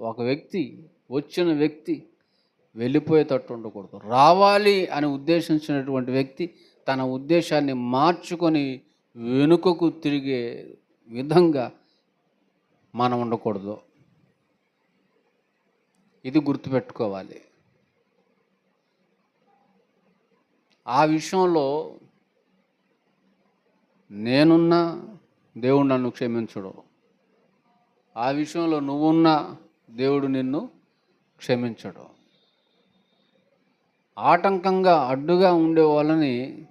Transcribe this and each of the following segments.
ఒక వ్యక్తి వచ్చిన వ్యక్తి వెళ్ళిపోయేటట్టు ఉండకూడదు. రావాలి అని ఉద్దేశించినటువంటి వ్యక్తి తన ఉద్దేశాన్ని మార్చుకొని వెనుకకు తిరిగే విధంగా మనం ఉండకూడదు. ఇది గుర్తుపెట్టుకోవాలి. ఆ విషయంలో నేనున్నా దేవుడు నన్ను క్షమించడు. ఆ విషయంలో నువ్వున్నా దేవుడు నిన్ను క్షమించడు. ఆటంకంగా అడ్డుగా ఉండే వాళ్ళని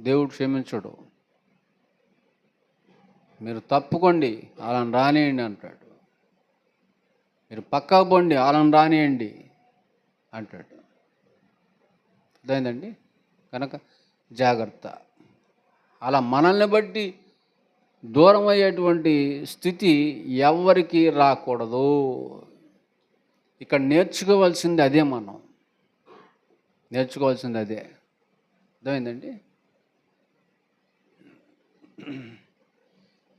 దేవుడు క్షమించడు. మీరు తప్పుకోండి వాళ్ళని రానియండి అంటాడు. మీరు పక్కకు పోండి వాళ్ళని రానియండి అంటాడు. అర్థమైందండి? కనుక జాగ్రత్త. అలా మనల్ని బట్టి దూరం అయ్యేటువంటి స్థితి ఎవరికి రాకూడదు. ఇక్కడ నేర్చుకోవాల్సింది అదే మనం. నేర్చుకోవాల్సింది అదే. అర్థమైందండి?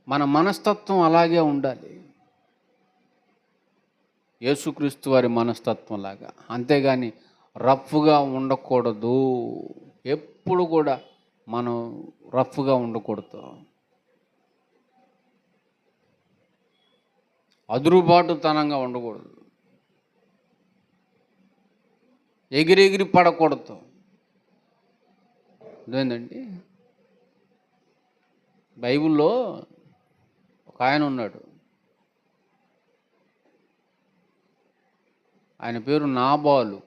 మన మనస్తత్వం అలాగే ఉండాలి. యేసుక్రీస్తు వారి మనస్తత్వం లాగా. అంతేగాని రఫ్గా ఉండకూడదు. ఎప్పుడు కూడా మనం రఫ్గా ఉండకూడదు. అదురుబాటుతనంగా ఉండకూడదు. ఎగిరి ఎగిరి పడకూడదు. అదేంటండి బైబిల్లో ఒక ఆయన ఉన్నాడు. ఆయన పేరు నాబాలు.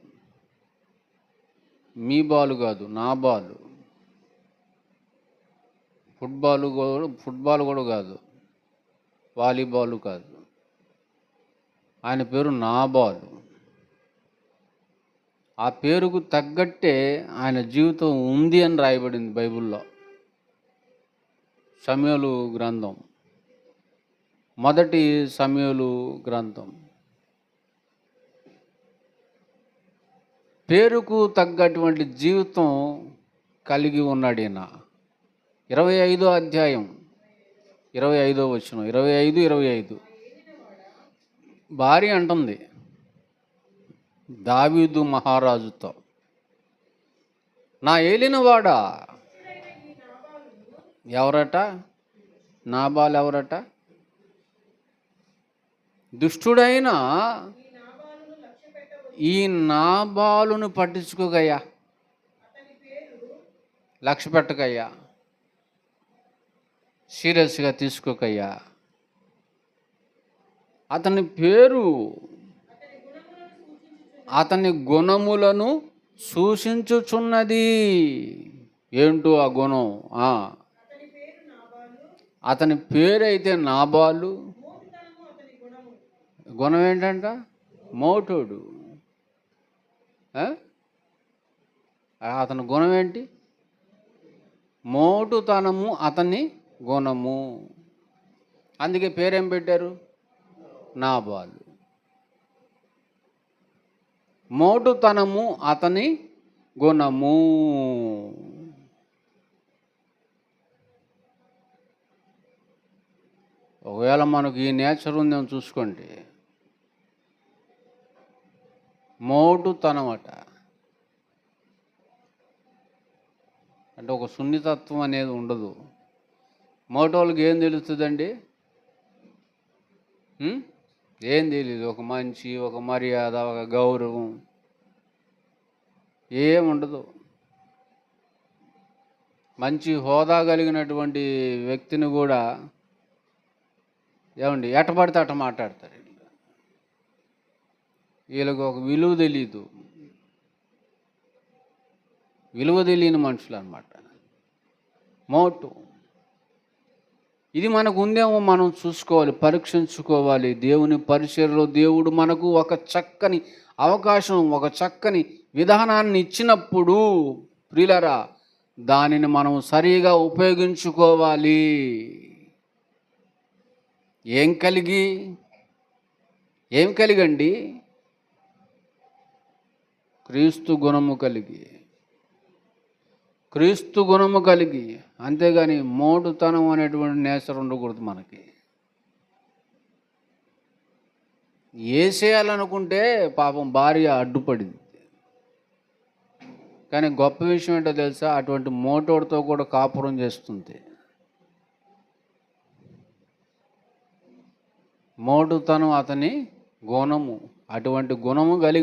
మీ బాలు కాదు నా బాలు. ఫుట్బాల్ కూడా ఫుట్బాల్ కూడా కాదు. వాలీబాల్ కాదు. ఆయన పేరు నాబాలు. ఆ పేరుకు తగ్గట్టే ఆయన జీవితం ఉంది అని రాయబడింది బైబిల్లో. సమయలు గ్రంథం. మొదటి సమయలు గ్రంథం. పేరుకు తగ్గటువంటి జీవితం కలిగి ఉన్నాడు ఈయన. ఇరవై ఐదో అధ్యాయం. ఇరవై ఐదో వచ్చిన ఇరవై ఐదు ఇరవై ఐదు. భార్య అంటుంది దావీదు మహారాజుతో. నా ఏలినవాడా? ఎవరట? నాబాలు ఎవరట? దుష్టుడైన ఈ నాబాలును పట్టించుకోగయ్యా. లక్ష్య పెట్టకయ్యా సీరియస్గా తీసుకోకయ్యా. అతని పేరు అతని గుణములను సూచించుచున్నది. ఏంటో ఆ గుణం? అతని పేరైతే నాబాలు. గుణం ఏంటంట? మోటోడు. అతని గుణం ఏంటి? మోటుతనము అతని గుణము. అందుకే పేరేం పెట్టారు? నాబాలు. మోటుతనము అతని గుణము. ఒకవేళ మనకు ఈ నేచర్ ఉందేమో చూసుకోండి. మోటుతనమట. అంటే ఒక సున్నితత్వం అనేది ఉండదు. మోటోళ్ళకి ఏం తెలుస్తుందండి? ఏం తెలియదు ఒక మంచి ఒక మర్యాద ఒక గౌరవం. ఏముండదు మంచి హోదా కలిగినటువంటి వ్యక్తిని కూడా ఏమండి ఎటపడితే అట మాట్లాడతారు. వీళ్ళకి ఒక విలువ తెలియదు విలువ తెలియని మనుషులు అనమాట మోటు. ఇది మనకు ఉందేమో మనం చూసుకోవాలి పరీక్షించుకోవాలి. దేవుని పరిచయలో దేవుడు మనకు ఒక చక్కని అవకాశం ఒక చక్కని విధానాన్ని ఇచ్చినప్పుడు ప్రియులరా దానిని మనం సరిగా ఉపయోగించుకోవాలి. ఏం కలిగి ఏం కలిగండి? క్రీస్తు గుణము కలిగి. క్రీస్తు గుణము కలిగి అంతేగాని మోటుతనం అనేటువంటి నేచర్ ఉండకూడదు మనకి. చేయాలనుకుంటే పాపం భార్య అడ్డుపడింది. కానీ గొప్ప విషయం ఏంటో తెలుసా? అటువంటి మోటోడితో కూడా కాపురం చేస్తుంది. మోటుతనం అతని గుణము. అటువంటి గుణము కలిగి